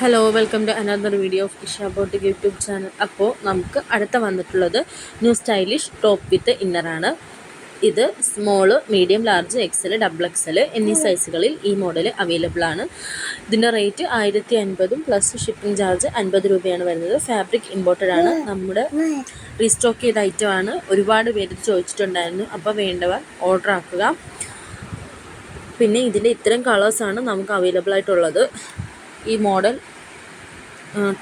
Hello welcome to another video of Isha boutique YouTube channel അപ്പോൾ നമുക്ക് അടുത്ത വന്നിട്ടുള്ളത് ന്യൂ സ്റ്റൈലിഷ് ടോപ്പ് വിത്ത് ഇന്നറാണ് ഇത് small medium large XL double XL എന്നീ സൈസുകളിൽ ഈ മോഡൽ അവൈലബിൾ ആണ്. ഇതിന്റെ റേറ്റ് ആയിരത്തി അൻപതും പ്ലസ് ഷിപ്പിംഗ് ചാർജ് അൻപത് രൂപയാണ് വരുന്നത്. ഫാബ്രിക് ഇമ്പോർട്ടഡ് ആണ്. നമ്മുടെ റീസ്റ്റോക്ക് ചെയ്ത ഐറ്റം ആണ്. ഒരുപാട് പേര് ചോദിച്ചിട്ടുണ്ടായിരുന്നു. അപ്പോൾ വേണ്ടവർ ഓർഡർ ആക്കുക. പിന്നെ ഇതിന്റെ ഇത്തരം കളേഴ്സാണ് നമുക്ക് അവൈലബിൾ ആയിട്ടുള്ളത്. ഈ മോഡൽ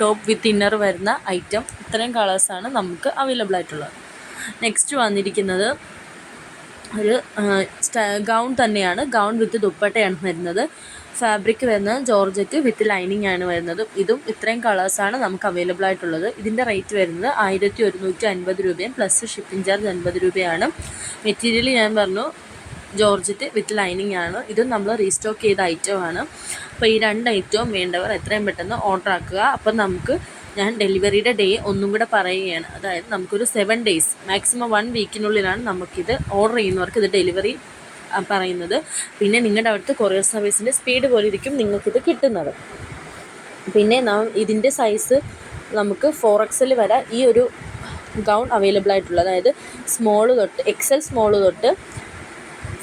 ടോപ്പ് വിത്ത് ഇന്നർ വരുന്ന ഐറ്റം ഇത്രയും കളേഴ്സാണ് നമുക്ക് അവൈലബിൾ ആയിട്ടുള്ളത്. നെക്സ്റ്റ് വന്നിരിക്കുന്നത് ഒരു ഗൗൺ തന്നെയാണ്. ഗൗൺ വിത്ത് ദുപ്പട്ടയാണ് വരുന്നത്. ഫാബ്രിക് വരുന്നത് ജോർജറ്റ് വിത്ത് ലൈനിങ് ആണ് വരുന്നത്. ഇതും ഇത്രയും കളേഴ്സാണ് നമുക്ക് അവൈലബിൾ ആയിട്ടുള്ളത്. ഇതിന്റെ റേറ്റ് വരുന്നത് ആയിരത്തി ഒരുന്നൂറ്റി അൻപത് രൂപയും പ്ലസ് ഷിപ്പിംഗ് ചാർജ് അൻപത് രൂപയാണ്. മെറ്റീരിയൽ ഞാൻ പറഞ്ഞു ജോർജറ്റ് വിത്ത് ലൈനിങ് ആണ്. ഇതും നമ്മൾ റീസ്റ്റോക്ക് ചെയ്ത ഐറ്റമാണ് അപ്പോൾ ഈ രണ്ട് ഐറ്റവും വേണ്ടവർ എത്രയും പെട്ടെന്ന് ഓർഡർ ആക്കുക. അപ്പം നമുക്ക് ഞാൻ ഡെലിവറിയുടെ ഡേ ഒന്നും കൂടെ പറയുകയാണ്. അതായത് നമുക്കൊരു സെവൻ ഡേയ്സ് മാക്സിമം വൺ വീക്കിനുള്ളിലാണ് നമുക്കിത് ഓർഡർ ചെയ്യുന്നവർക്ക് ഇത് ഡെലിവറി പറയുന്നത്. പിന്നെ നിങ്ങളുടെ അവിടുത്തെ കൊറിയർ സർവീസിന്റെ സ്പീഡ് പോലെ ഇരിക്കും നിങ്ങൾക്കിത് കിട്ടുന്നത്. പിന്നെ നാം ഇതിന്റെ സൈസ് നമുക്ക് ഫോർ എക്സൽ വരെ ഈ ഒരു ഗൗൺ അവൈലബിൾ ആയിട്ടുള്ളത്. അതായത് സ്മോൾ തൊട്ട് എക്സൽ സ്മോൾ തൊട്ട്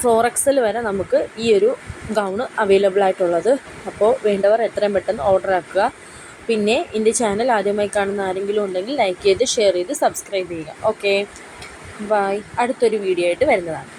ഫോർ എക്സൽ വരെ നമുക്ക് ഈ ഒരു ഗൗൺ അവൈലബിൾ ആയിട്ടുള്ളത്. അപ്പോൾ വേണ്ടവർ എത്രയും പെട്ടെന്ന് ഓർഡർ ആക്കുക. പിന്നെ എന്റെ ചാനൽ ആദ്യമായി കാണുന്ന ആരെങ്കിലും ഉണ്ടെങ്കിൽ ലൈക്ക് ചെയ്ത് ഷെയർ ചെയ്ത് സബ്സ്ക്രൈബ് ചെയ്യുക. ഓക്കെ ബൈ അടുത്തൊരു വീഡിയോ ആയിട്ട് വരുന്നതാണ്.